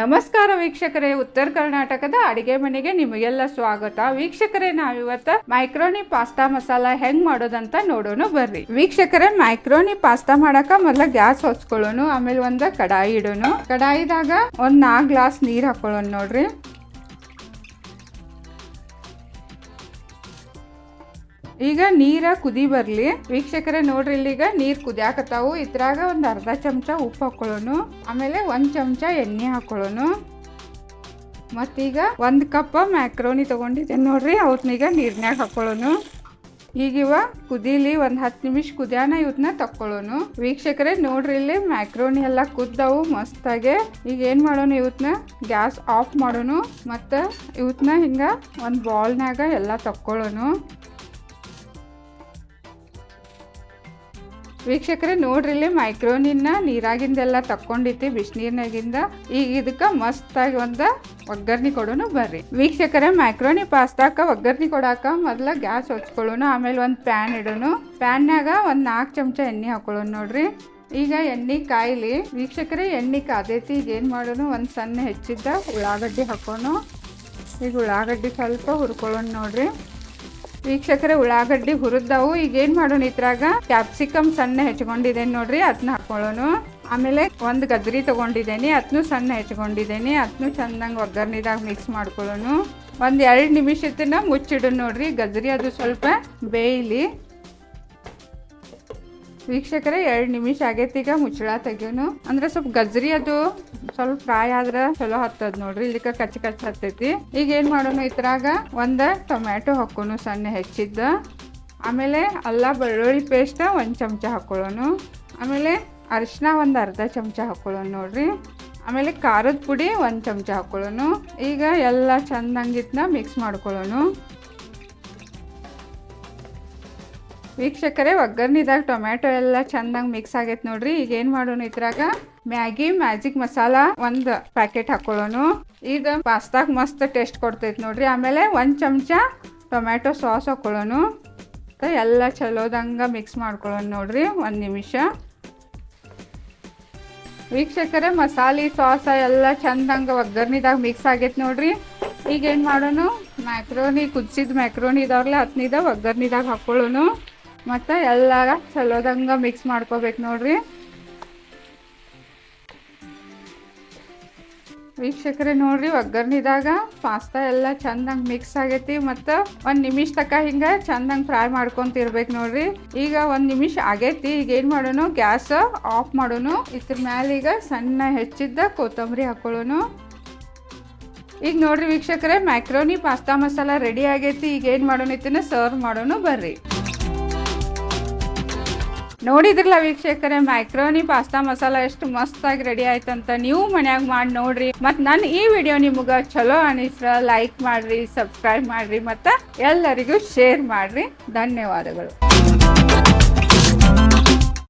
ನಮಸ್ಕಾರ ವೀಕ್ಷಕರೇ, ಉತ್ತರ ಕರ್ನಾಟಕದ ಅಡಿಗೆ ಮನೆಗೆ ನಿಮಗೆಲ್ಲ ಸ್ವಾಗತ. ವೀಕ್ಷಕರೇ, ನಾವಿವತ್ತ ಮೈಕ್ರೋನಿ ಪಾಸ್ತಾ ಮಸಾಲ ಹೆಂಗ್ ಮಾಡೋದಂತ ನೋಡೋಣ ಬರ್ರಿ. ವೀಕ್ಷಕರೇ, ಮೈಕ್ರೋನಿ ಪಾಸ್ತಾ ಮಾಡಕ ಮೊದ್ಲ ಗ್ಯಾಸ್ ಹೊಚ್ಕೊಳ್ಳೋಣ ಆಮೇಲೆ ಒಂದ ಕಡಾಯಿ ಇಡೋಣ. ಕಡಾಯಿದಾಗ ಒಂದ್ ನಾಲ್ಕು ಗ್ಲಾಸ್ ನೀರ್ ಹಾಕೊಳ್ಳೋಣ ನೋಡ್ರಿ. ಈಗ ನೀರ ಕುದಿ ಬರ್ಲಿ. ವೀಕ್ಷಕರೇ ನೋಡ್ರಿ, ಇಲ್ಲೀಗ ನೀರ್ ಕುದಿಯಾಕತ್ತಾವು. ಇದ್ರಾಗ ಒಂದ್ ಅರ್ಧ ಚಮಚ ಉಪ್ಪು ಹಾಕೊಳ್ಳೋನು. ಆಮೇಲೆ ಒಂದ್ ಚಮಚ ಎಣ್ಣೆ ಹಾಕೊಳ್ಳೋನು. ಮತ್ತೀಗ ಒಂದ್ ಕಪ್ ಮ್ಯಾಕ್ರೋನಿ ತಗೊಂಡಿದ್ದೆ ನೋಡ್ರಿ ಅವತ್ನೀಗ ನೀರ್ನ್ಯಾಗ ಹಾಕೊಳ್ಳೋನು. ಈಗಿವ ಕುದೀಲಿ ಒಂದ್ ಹತ್ತು ನಿಮಿಷ ಕುದಿಯಾನ ಇವತ್ನ ತಕ್ಕೊಳ್ಳೋನು. ವೀಕ್ಷಕರೇ ನೋಡ್ರಿ, ಇಲ್ಲಿ ಮ್ಯಾಕ್ರೋನಿ ಎಲ್ಲ ಕುದ್ದವು ಮಸ್ತಾಗೆ. ಈಗ ಏನ್ ಮಾಡೋಣ ಇವತ್ನ ಗ್ಯಾಸ್ ಆಫ್ ಮಾಡೋಣ ಮತ್ತ ಇವತ್ನ ಹಿಂಗ ಒಂದ್ ಬಾಲ್ನಾಗ ಎಲ್ಲ ತಕ್ಕೊಳ್ಳೋಣ ವೀಕ್ಷಕರೇ, ನೋಡ್ರಿಲ್ಲಿ ಮೈಕ್ರೋನಿನ ನೀರಾಗಿಂದೆಲ್ಲ ತಕ್ಕೊಂಡಿತಿ ಬಿಸಿನೀರ್ನಾಗಿಂದ. ಈಗ ಇದಕ್ಕೆ ಮಸ್ತಾಗಿ ಒಂದ ಒಗ್ಗರ್ನಿ ಕೊಡೋನು ಬರ್ರಿ. ವೀಕ್ಷಕರೇ, ಮೈಕ್ರೋನಿ ಪಾಸ್ತಾಕ ಒಗ್ಗರ್ನಿ ಕೊಡಾಕ ಮೊದಲ ಗ್ಯಾಸ್ ಹೊಚ್ಕೊಳ್ಳೋಣ ಆಮೇಲೆ ಒಂದು ಪ್ಯಾನ್ ಇಡೋಣ. ಪ್ಯಾನ್ನಾಗ ಒಂದು ನಾಲ್ಕು ಚಮಚ ಎಣ್ಣೆ ಹಾಕೊಳ್ಳೋಣ ನೋಡ್ರಿ. ಈಗ ಎಣ್ಣೆ ಕಾಯಿಲಿ. ವೀಕ್ಷಕರೇ, ಎಣ್ಣೆ ಕಾದೈತಿ, ಈಗ ಏನು ಮಾಡೋಣ, ಒಂದು ಸಣ್ಣ ಹೆಚ್ಚಿದ್ದ ಉಳ್ಳಾಗಡ್ಡಿ ಹಾಕೋಣ. ಈಗ ಉಳ್ಳಾಗಡ್ಡಿ ಸ್ವಲ್ಪ ಹುರ್ಕೊಳ್ಳೋಣ ನೋಡ್ರಿ. ವೀಕ್ಷಕರೇ, ಉಳ್ಳಾಗಡ್ಡಿ ಹುರಿದವು. ಈಗ ಏನ್ ಮಾಡೋಣ ಇದ್ರಾಗ? ಕ್ಯಾಪ್ಸಿಕಮ್ ಸಣ್ಣ ಹೆಚ್ಕೊಂಡಿದ್ದೇನೆ ನೋಡ್ರಿ ಅದನ್ನ ಹಾಕೊಳ್ಳೋನು ಆಮೇಲೆ ಒಂದು ಗಜ್ರಿ ತಗೊಂಡಿದ್ದೇನೆ ಅದನ್ನು ಸಣ್ಣ ಹೆಚ್ಕೊಂಡಿದ್ದೇನೆ ಅದನ್ನು ಚಂದಂಗೆ ಒಗ್ಗರ್ನಿದಾಗ ಮಿಕ್ಸ್ ಮಾಡ್ಕೊಳ್ಳೋನು ಒಂದು ಎರಡು ನಿಮಿಷ ಇದನ್ನ ಮುಚ್ಚಿಡು ನೋಡ್ರಿ, ಗಜ್ರಿ ಅದು ಸ್ವಲ್ಪ ಬೇಯಲಿ. ವೀಕ್ಷಕರೇ, ಎರಡು ನಿಮಿಷ ಆಗೈತಿ ಈಗ ಮುಚ್ಚಳ ತೆಗಿಯೋನು ಅಂದ್ರೆ ಸ್ವಲ್ಪ ಗಜ್ರಿ ಅದು ಸ್ವಲ್ಪ ಫ್ರೈ ಆದ್ರೆ ಚಲೋ ಹತ್ತದ ನೋಡ್ರಿ. ಇದಕ್ಕೆ ಕಚ್ಚ ಕಚ್ಚ ಹತ್ತೈತಿ. ಈಗ ಏನ್ ಮಾಡೋಣ, ಇದ್ರಾಗ ಒಂದ ಟೊಮ್ಯಾಟೊ ಹಾಕೋನು ಸಣ್ಣ ಹೆಚ್ಚಿದ್ದ. ಆಮೇಲೆ ಅಲ್ಲ ಬೆಳ್ಳುಳ್ಳಿ ಪೇಸ್ಟ್ ಒಂದು ಚಮಚ ಹಾಕೊಳ್ಳೋಣ. ಆಮೇಲೆ ಅರಿಶಿನ ಒಂದು ಅರ್ಧ ಚಮಚ ಹಾಕೊಳ್ಳೋಣ ನೋಡ್ರಿ. ಆಮೇಲೆ ಖಾರದ ಪುಡಿ ಒಂದು ಚಮಚ ಹಾಕೊಳ್ಳೋನು ಈಗ ಎಲ್ಲ ಚಂದಂಗಿತ್ನ ಮಿಕ್ಸ್ ಮಾಡ್ಕೊಳ್ಳೋಣ. ವೀಕ್ಷಕರೇ, ಒಗ್ಗರ್ನಿದಾಗ ಟೊಮ್ಯಾಟೊ ಎಲ್ಲ ಚಂದಂಗೆ ಮಿಕ್ಸ್ ಆಗೈತೆ ನೋಡ್ರಿ. ಈಗ ಏನು ಮಾಡೋಣ ಇದ್ರಾಗ? ಮ್ಯಾಗಿ, ಮ್ಯಾಜಿಕ್ ಮಸಾಲ ಒಂದು ಪ್ಯಾಕೆಟ್ ಹಾಕೊಳ್ಳೋಣ ಇದು ಪಾಸ್ತಾಗ ಮಸ್ತ್ ಟೇಸ್ಟ್ ಕೊಡ್ತೈತೆ ನೋಡ್ರಿ. ಆಮೇಲೆ ಒಂದು ಚಮಚ ಟೊಮ್ಯಾಟೊ ಸಾಸ್ ಹಾಕೊಳ್ಳೋಣ ಮತ್ತೆ ಎಲ್ಲ ಚಲೋದಂಗ ಮಿಕ್ಸ್ ಮಾಡ್ಕೊಳ್ಳೋಣ ನೋಡ್ರಿ, ಒಂದು ನಿಮಿಷ. ವೀಕ್ಷಕರೇ, ಮಸಾಲೆ, ಸಾಸ ಎಲ್ಲ ಚಂದಂಗ ಒಗ್ಗರ್ನಿದಾಗ ಮಿಕ್ಸ್ ಆಗೈತೆ ನೋಡ್ರಿ. ಈಗ ಏನು ಮಾಡೋಣ ಮ್ಯಾಕ್ರೋನಿ, ಕುದಿಸಿದ ಮ್ಯಾಕ್ರೋನಿ ಇದಾವ್ರಲ್ಲ ಹತ್ತನಿದಾಗ ಒಗ್ಗರ್ನಿದಾಗ ಹಾಕೊಳ್ಳೋಣ ಮತ್ತು ಎಲ್ಲ ಚಲೋದಂಗ ಮಿಕ್ಸ್ ಮಾಡ್ಕೋಬೇಕು ನೋಡ್ರಿ. ವೀಕ್ಷಕರೇ ನೋಡ್ರಿ ಒಗ್ಗರ್ನಿದಾಗ ಪಾಸ್ತಾ ಎಲ್ಲ ಚಂದಂಗೆ ಮಿಕ್ಸ್ ಆಗೈತಿ ಮತ್ತು ಒಂದು ನಿಮಿಷ ತಕ ಹಿಂಗೆ ಚಂದಂಗೆ ಫ್ರೈ ಮಾಡ್ಕೊಂತಿರ್ಬೇಕು ನೋಡ್ರಿ. ಈಗ ಒಂದು ನಿಮಿಷ ಆಗೈತಿ, ಈಗ ಏನು ಮಾಡೋಣ ಗ್ಯಾಸ್ ಆಫ್ ಮಾಡೋಣ ಇದ್ರ ಮ್ಯಾಲ ಈಗ ಸಣ್ಣ ಹೆಚ್ಚಿದ್ದ ಕೊತ್ತಂಬರಿ ಹಾಕೊಳ್ಳೋನು. ಈಗ ನೋಡ್ರಿ ವೀಕ್ಷಕರೇ ಮ್ಯಾಕ್ರೋನಿ ಪಾಸ್ತಾ ಮಸಾಲ ರೆಡಿ ಆಗೈತಿ. ಈಗ ಏನು ಮಾಡೋಣ ಸರ್ವ್ ಮಾಡೋಣ ಬರ್ರಿ. ನೋಡಿದ್ರಲ್ಲ ವೀಕ್ಷಕರೇ ಮೈಕ್ರೋನಿ ಪಾಸ್ತಾ ಮಸಾಲ ಎಷ್ಟು ಮಸ್ತಾಗಿ ರೆಡಿ ಆಯ್ತಂತ ನೀವು ಮನ್ಯಾಗ ಮಾಡಿ ನೋಡ್ರಿ. ಮತ್ತು ನನ್ನ ಈ ವಿಡಿಯೋ ನಿಮಗೆ ಚಲೋ ಅನಿಸ್ರ ಲೈಕ್ ಮಾಡ್ರಿ ಸಬ್ಸ್ಕ್ರೈಬ್ ಮಾಡ್ರಿ ಮತ್ತ ಎಲ್ಲರಿಗೂ ಶೇರ್ ಮಾಡ್ರಿ. ಧನ್ಯವಾದಗಳು.